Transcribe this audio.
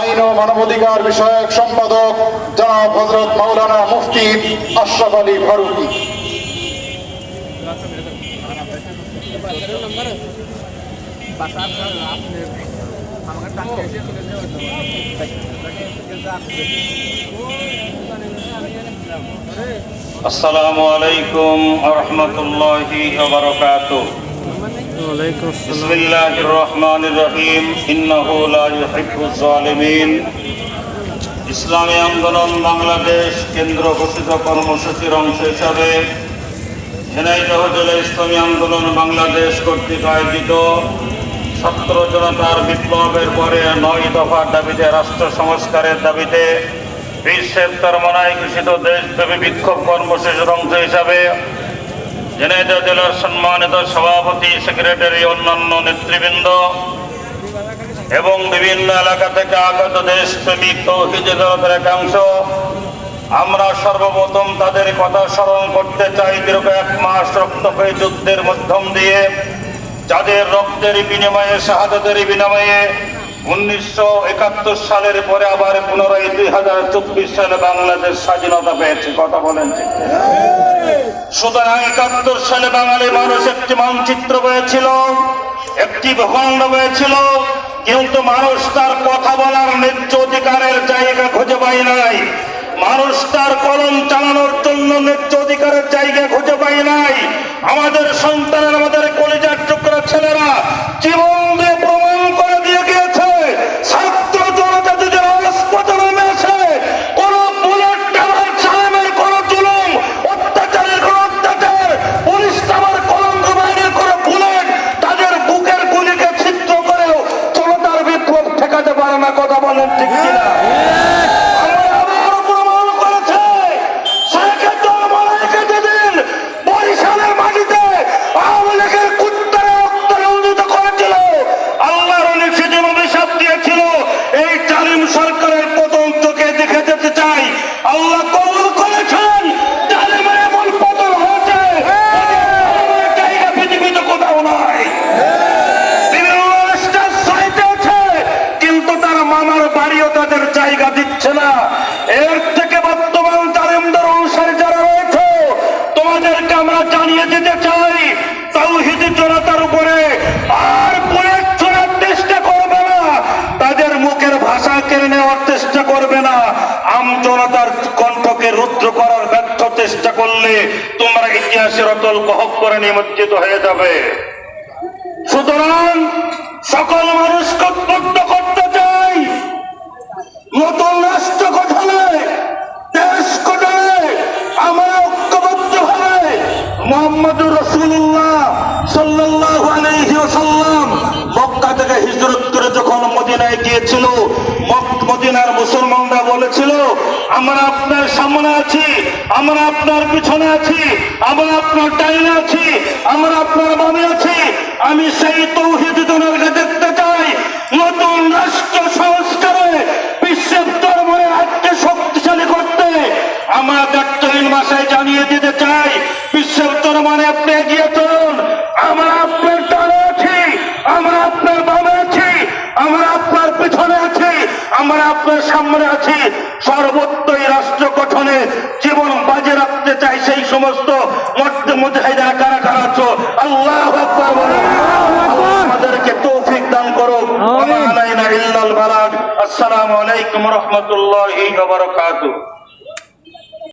আইন ও মানবাধিকার বিষয়ক সম্পাদক জনাব হজরত মাওলানা মুফতি আশরাফ আলী ফারুকি। আসসালামু আলাইকুম রহমতুল্লাহি ওয়ালাইকুম লা ইউহিব্বুজ জালিমিন। ইসলামী আন্দোলন বাংলাদেশ কেন্দ্র ঘোষিত কর্মসূচির অংশ হিসাবে ঝিনাইদহ জেলা ইসলামী আন্দোলন বাংলাদেশ কর্তৃক আয়োজিত ছাত্র জনতার বিপ্লবের পরে নয় দফার দাবিতে রাষ্ট্র সংস্কারের দাবিতে বিশ্বের তরমনায় ঘোষিত দেশব্যাপী বিক্ষোভ কর্মসূচির অংশ হিসাবে ঝিনাইদহ জেলার সম্মানিত সভাপতি, সেক্রেটারি, অন্যান্য নেতৃবৃন্দ এবং বিভিন্ন এলাকা থেকে আগত দেশপ্রেমিক তৌহিদের একাংশ, আমরা সর্বপ্রথম তাদের কথা স্মরণ করতে চাই। দীর্ঘ এক মাস রক্তক্ষয়ী যুদ্ধের মাধ্যম দিয়ে, যাদের রক্তের বিনিময়ে, শাহাদতের বিনিময়ে উনিশশো একাত্তর সালের পরে আবার পুনরায় দুই হাজার চব্বিশ সালে বাংলাদেশ স্বাধীনতা পেয়েছে। কথা বলেন সুতরাং একাত্তর সালে বাঙালি মানুষ একটি মানচিত্র পেয়েছিল, একটি ভূখণ্ড পেয়েছিল, কিন্তু মানুষ তার কথা বলার ন্যায্য অধিকারের জায়গা খুঁজে পায় নাই। মানুষ তার কলম চালানোর জন্য ন্যায্য অধিকারের জায়গা খুঁজে পায় নাই। আমাদের সন্তানের আমাদের আল্লাহ কবুল করেছেন। এমন পতন হয়েছে। কোথাও নাই। কিন্তু তার মামার বাড়িও তাদের জায়গা দিচ্ছে না। এর থেকে বর্তমান জালিমদের অনুসারী যারা রয়েছে তোমাদেরকে আমরা জানিয়ে দিতে চাই তৌহিদি জনতার উপরে আর বুলেট ছোড়ার চেষ্টা করবে না তাদের মুখের ভাষা কেড়ে নেওয়ার চেষ্টা করবে না আম জনতার কণ্ঠকে রুদ্র করার ব্যর্থ চেষ্টা করলে তোমরা ইতিহাসের অতল গহব করে নিমজ্জিত হয়ে যাবে। সুতরাং সকল মানুষকে উদ্বুদ্ধ করতে চাই। নতুন রাষ্ট্র গঠনে, দেশ গঠনে আমরা ঐক্যবদ্ধ ভাবে মোহাম্মদুর রসুল্লাহ সাল্লাহ আলহি সাল্লাম মক্কা থেকে হিজরত করে যখন মদিনায় গিয়েছিল মক- মদিনার মুসলমানরা বলেছিল, আমরা আপনার সামনে আছি, আমরা আপনার পিছনে আছি, আমরা আপনার ডাইনে আছি, আমরা আপনার বামে আছি। আমি সেই তৌহিদ দুনিয়াকে দেখতে চাই। নতুন রাষ্ট্র সংস্কারে বিশ্বের ধর্মের রাজ্যে শক্তিশালী করতে আমরা দায়িত্বহীন ভাষায় জানিয়ে দিতে চাই, বিশ্বের ধর্মানে আপনি এগিয়ে চলুন। আমরা আপনার ডানে আছি, আমরা আপনার বামে আছি, আমরা আপনার পিছনে আছি। আমরা আপনার সামনে আছি। সর্বত্রই রাষ্ট্র গঠনে জীবন বাজে রাখতে চাই সেই সমস্ত মধ্যে মুজাহিদারা কারা কারা আছো? আল্লাহ আমাদেরকে তৌফিক দান করো। আসসালামু আলাইকুম রহমতুল্লাহ ওয়া বারাকাতুহু।